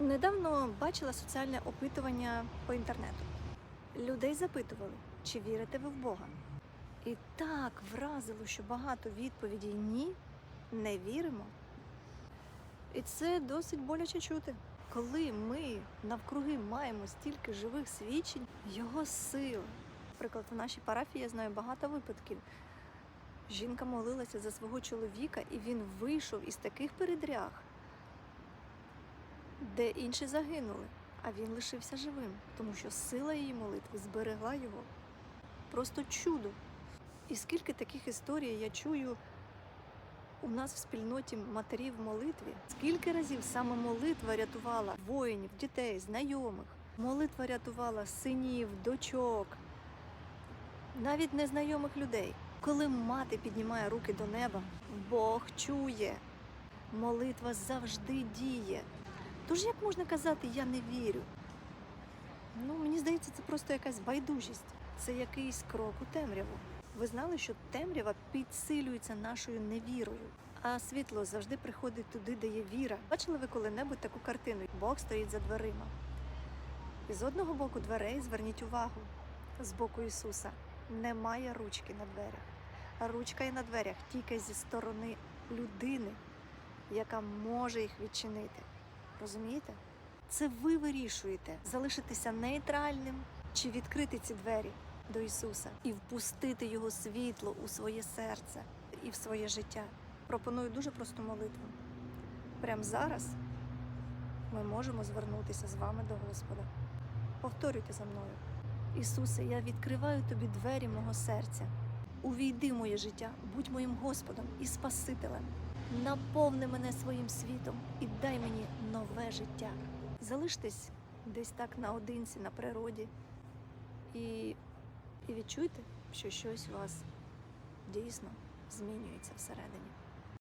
Недавно бачила соціальне опитування по інтернету. Людей запитували, чи вірите ви в Бога. І так вразило, що багато відповідей ні, не віримо. І це досить боляче чути. Коли ми навкруги маємо стільки живих свідчень, його сили. Наприклад, в нашій парафії я знаю багато випадків. Жінка молилася за свого чоловіка, і він вийшов із таких передряг, де інші загинули, а він лишився живим, тому що сила її молитви зберегла його. Просто чудо. І скільки таких історій я чую у нас в спільноті матерів в молитві, скільки разів саме молитва рятувала воїнів, дітей, знайомих. Молитва рятувала синів, дочок, навіть незнайомих людей. Коли мати піднімає руки до неба, Бог чує. Молитва завжди діє. Тож як можна казати, я не вірю? Ну, мені здається, це просто якась байдужість. Це якийсь крок у темряву. Ви знали, що темрява підсилюється нашою невірою, а світло завжди приходить туди, де є віра. Бачили ви коли-небудь таку картину? Бог стоїть за дверима. І з одного боку дверей зверніть увагу, з боку Ісуса немає ручки на дверях. Ручка є на дверях тільки зі сторони людини, яка може їх відчинити. Розумієте? Це ви вирішуєте залишитися нейтральним чи відкрити ці двері до Ісуса і впустити Його світло у своє серце і в своє життя. Пропоную дуже просту молитву. Прямо зараз ми можемо звернутися з вами до Господа. Повторюйте за мною. Ісусе, я відкриваю тобі двері мого серця. Увійди моє життя, будь моїм Господом і Спасителем. Наповни мене своїм світом і дай мені нове життя. Залиштесь десь так наодинці на природі і, і відчуйте, що щось у вас дійсно змінюється всередині.